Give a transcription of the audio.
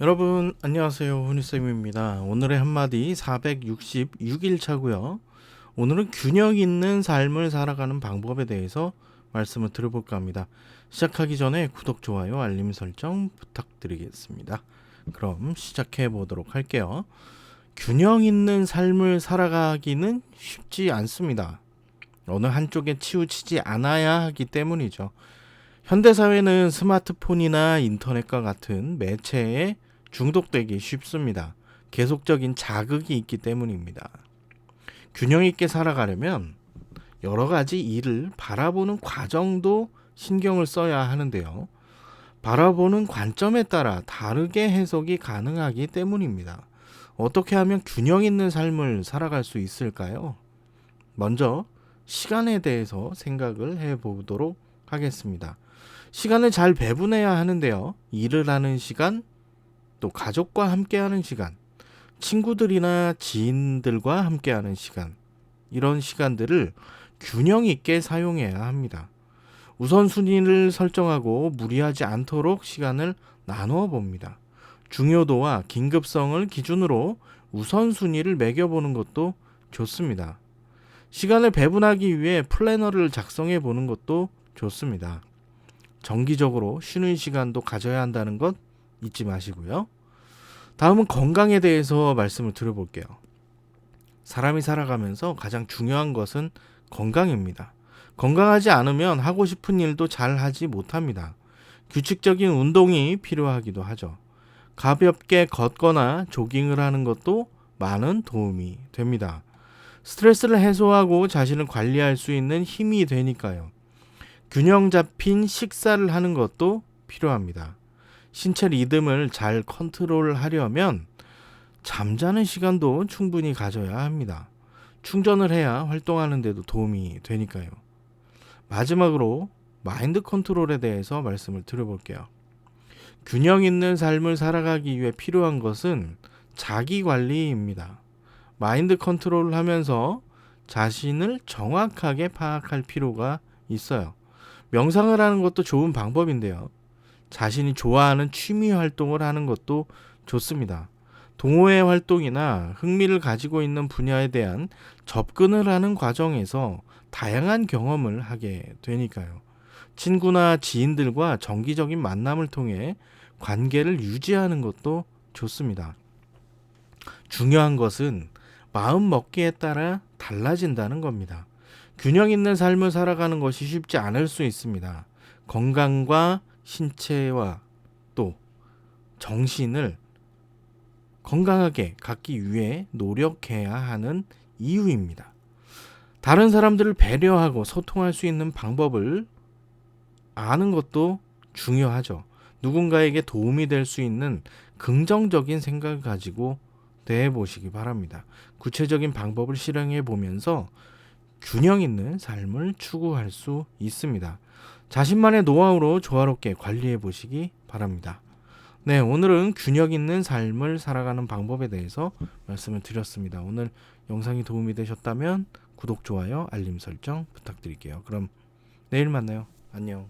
여러분 안녕하세요. 훈이쌤입니다. 오늘의 한마디 466일 차고요. 오늘은 균형 있는 삶을 살아가는 방법에 대해서 말씀을 드려볼까 합니다. 시작하기 전에 구독 좋아요 알림 설정 부탁드리겠습니다. 그럼 시작해 보도록 할게요. 균형 있는 삶을 살아가기는 쉽지 않습니다. 어느 한쪽에 치우치지 않아야 하기 때문이죠. 현대사회는 스마트폰이나 인터넷과 같은 매체에 중독되기 쉽습니다. 계속적인 자극이 있기 때문입니다. 균형 있게 살아가려면 여러 가지 일을 바라보는 과정도 신경을 써야 하는데요. 바라보는 관점에 따라 다르게 해석이 가능하기 때문입니다. 어떻게 하면 균형 있는 삶을 살아갈 수 있을까요? 먼저 시간에 대해서 생각을 해 보도록 하겠습니다. 시간을 잘 배분해야 하는데요. 일을 하는 시간, 또 가족과 함께하는 시간, 친구들이나 지인들과 함께하는 시간, 이런 시간들을 균형 있게 사용해야 합니다. 우선순위를 설정하고 무리하지 않도록 시간을 나누어 봅니다. 중요도와 긴급성을 기준으로 우선순위를 매겨보는 것도 좋습니다. 시간을 배분하기 위해 플래너를 작성해 보는 것도 좋습니다. 정기적으로 쉬는 시간도 가져야 한다는 것 잊지 마시고요. 다음은 건강에 대해서 말씀을 드려볼게요. 사람이 살아가면서 가장 중요한 것은 건강입니다. 건강하지 않으면 하고 싶은 일도 잘 하지 못합니다. 규칙적인 운동이 필요하기도 하죠. 가볍게 걷거나 조깅을 하는 것도 많은 도움이 됩니다. 스트레스를 해소하고 자신을 관리할 수 있는 힘이 되니까요. 균형 잡힌 식사를 하는 것도 필요합니다. 신체 리듬을 잘 컨트롤하려면 잠자는 시간도 충분히 가져야 합니다. 충전을 해야 활동하는 데도 도움이 되니까요. 마지막으로 마인드 컨트롤에 대해서 말씀을 드려볼게요. 균형 있는 삶을 살아가기 위해 필요한 것은 자기 관리입니다. 마인드 컨트롤을 하면서 자신을 정확하게 파악할 필요가 있어요. 명상을 하는 것도 좋은 방법인데요. 자신이 좋아하는 취미 활동을 하는 것도 좋습니다. 동호회 활동이나 흥미를 가지고 있는 분야에 대한 접근을 하는 과정에서 다양한 경험을 하게 되니까요. 친구나 지인들과 정기적인 만남을 통해 관계를 유지하는 것도 좋습니다. 중요한 것은 마음 먹기에 따라 달라진다는 겁니다. 균형 있는 삶을 살아가는 것이 쉽지 않을 수 있습니다. 건강과 신체와 또 정신을 건강하게 갖기 위해 노력해야 하는 이유입니다. 다른 사람들을 배려하고 소통할 수 있는 방법을 아는 것도 중요하죠. 누군가에게 도움이 될 수 있는 긍정적인 생각을 가지고 대해 보시기 바랍니다. 구체적인 방법을 실행해 보면서 균형 있는 삶을 추구할 수 있습니다. 자신만의 노하우로 조화롭게 관리해 보시기 바랍니다. 네, 오늘은 균형 있는 삶을 살아가는 방법에 대해서 말씀을 드렸습니다. 오늘 영상이 도움이 되셨다면 구독, 좋아요, 알림 설정 부탁드릴게요. 그럼 내일 만나요. 안녕.